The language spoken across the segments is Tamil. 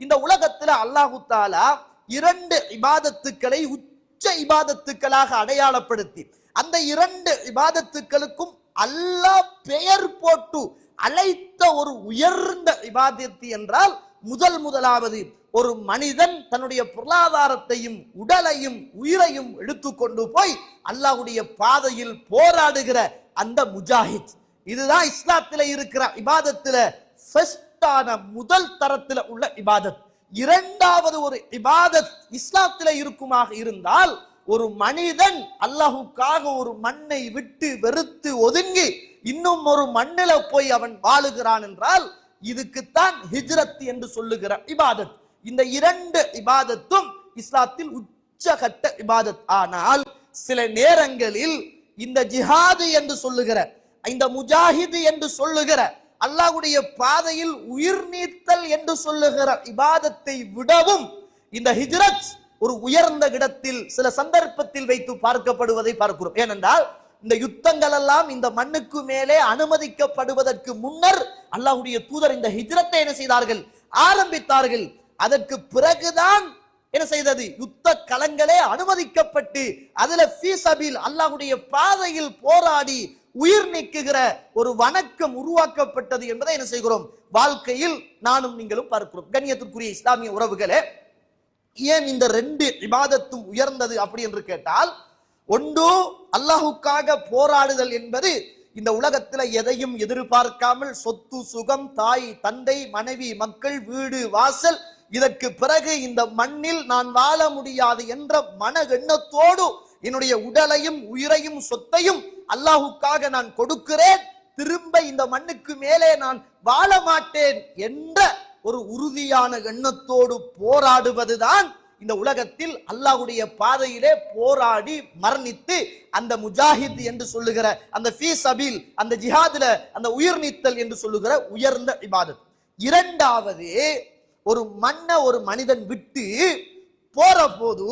இந்த உலகத்துல அல்லாஹு தாலா இரண்டு இபாதத்துக்களை உச்ச இபாதத்துக்களாக அடையாளப்படுத்தி அந்த இரண்டு இபாதத்துக்களுக்கும் அல்லாஹ் பெயர் போட்டு அழைத்த ஒரு உயர்ந்த இபாதத்து என்றால் முதல் முதலாவது ஒரு மனிதன் தன்னுடைய பொருளாதாரத்தையும் உடலையும் உயிரையும் எடுத்துக்கொண்டு போய் அல்லாஹ்வுடைய பாதையில் போராடுகிற அந்த முஜாஹித். இதுதான் இஸ்லாத்துல இருக்கிற இபாதத்துல ஃபர்ஸ்டான முதல் தரத்தில் உள்ள இபாதத். இரண்டாவது ஒரு இபாதத் இஸ்லாத்துல இருக்குமாக இருந்தால் ஒரு மனிதன் அல்லாஹுக்காக ஒரு மண்ணை விட்டு வெறுத்து ஒதுங்கி இன்னும் ஒரு மண்ணில போய் அவன் வாழுகிறான் என்றால் இதுக்குத்தான் ஹிஜ்ரத் என்று சொல்லுகிற இபாதத். இந்த இரண்டு இபாதத்தும் இஸ்லாத்தில் உச்சகட்ட இபாதத். ஆனால் சில நேரங்களில் இந்த ஜிஹாது என்று சொல்லுகிற இந்த முஜாஹிது என்று சொல்லுகிற அல்லாஹுடைய பாதையில் உயிர் நீத்தல் என்று சொல்லுகிற இபாதத்தை விடவும் இந்த ஹிஜ்ரத் ஒரு உயர்ந்த இடத்தில் சில சந்தர்ப்பத்தில் வைத்து பார்க்கப்படுவதை பார்க்கிறோம். ஏனென்றால் இந்த யுத்தங்கள் எல்லாம் இந்த மண்ணுக்கு மேலே அனுமதிக்கப்படுவதற்கு முன்னர் அல்லாஹுடைய தூதர் இந்த ஹிஜ்ரத்தை என்ன செய்தார்கள்? ஆரம்பித்தார்கள். அதற்கு பிறகுதான் என்ன செய்தது? யுத்த களங்களே அனுமதிக்கப்பட்டு அதுல ஃபீசபில் அல்லாஹ்வுடைய பாதையில் போராடி உயிர் நீக்குகிற ஒரு வணக்கம் உருவாக்கப்பட்டது என்பதை என்ன செய்கிறோம்? வாழ்க்கையில் நானும் நீங்களும் பார்க்கிறோம். கண்ணியத்திற்குரிய இஸ்லாமிய உறவுகளே ஏன் இந்த ரெண்டு விவாதத்தும் உயர்ந்தது அப்படி என்று கேட்டால் ஒன்று அல்லாஹுக்காக போராடுதல் என்பது இந்த உலகத்துல எதையும் எதிர்பார்க்காமல் சொத்து சுகம் தாய் தந்தை மனைவி மக்கள் வீடு வாசல் இதற்கு பிறகு இந்த மண்ணில் நான் வாழ முடியாது என்ற மன எண்ணத்தோடு என்னுடைய உடலையும் உயிரையும் சொத்தையும் அல்லாஹுக்காக நான் கொடுக்கிறேன். திரும்ப இந்த மண்ணுக்கு மேலே நான் வாழ மாட்டேன் என்ற ஒரு உறுதியான எண்ணத்தோடு போராடுவதுதான் இந்த உலகத்தில் அல்லாஹுடைய பாதையிலே போராடி மரணித்து அந்த முஜாஹித் என்று சொல்லுகிற அந்த ஃபீஸ் சபீல் அந்த ஜிஹாதுல அந்த உயிர் நீத்தல் என்று சொல்லுகிற உயர்ந்த இபாதத். இரண்டாவது ஒரு மண்ணை ஒரு மனிதன் விட்டு போற போது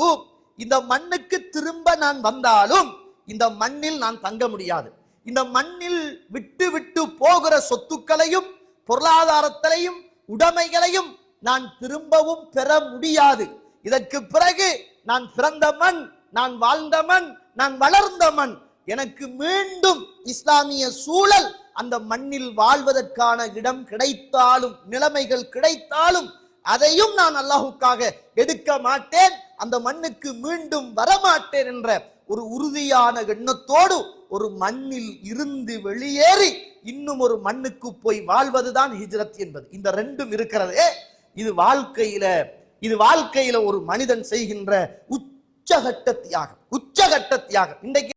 இந்த மண்ணுக்கு திரும்ப நான் வந்தாலும் இந்த மண்ணில் நான் தங்க முடியாது. இந்த மண்ணில் விட்டு விட்டு போகிற சொத்துக்களையும் பொருளாதாரத்திலையும் உடைமைகளையும் நான் திரும்பவும் பெற முடியாது. இதற்கு பிறகு நான் பிறந்த மண் நான் வாழ்ந்த மண் நான் வளர்ந்த மண். எனக்கு மீண்டும் இஸ்லாமிய சூழல் அந்த மண்ணில் வாழ்வதற்கான இடம் கிடைத்தாலும் நிலைமைகள் கிடைத்தாலும் அதையும் நான் அல்லாஹுக்காக எடுக்க மாட்டேன். அந்த மண்ணுக்கு மீண்டும் வரமாட்டேன் என்ற ஒரு உறுதியான எண்ணத்தோடு ஒரு மண்ணில் இருந்து வெளியேறி இன்னும் ஒரு மண்ணுக்கு போய் வாழ்வதுதான் ஹிஜ்ரத் என்பது. இந்த ரெண்டும் இருக்கிறதே. இது வாழ்க்கையில இது வாழ்க்கையில ஒரு மனிதன் செய்கின்ற உச்சகட்ட தியாகம். உச்சகட்ட தியாகம். இன்றைக்கு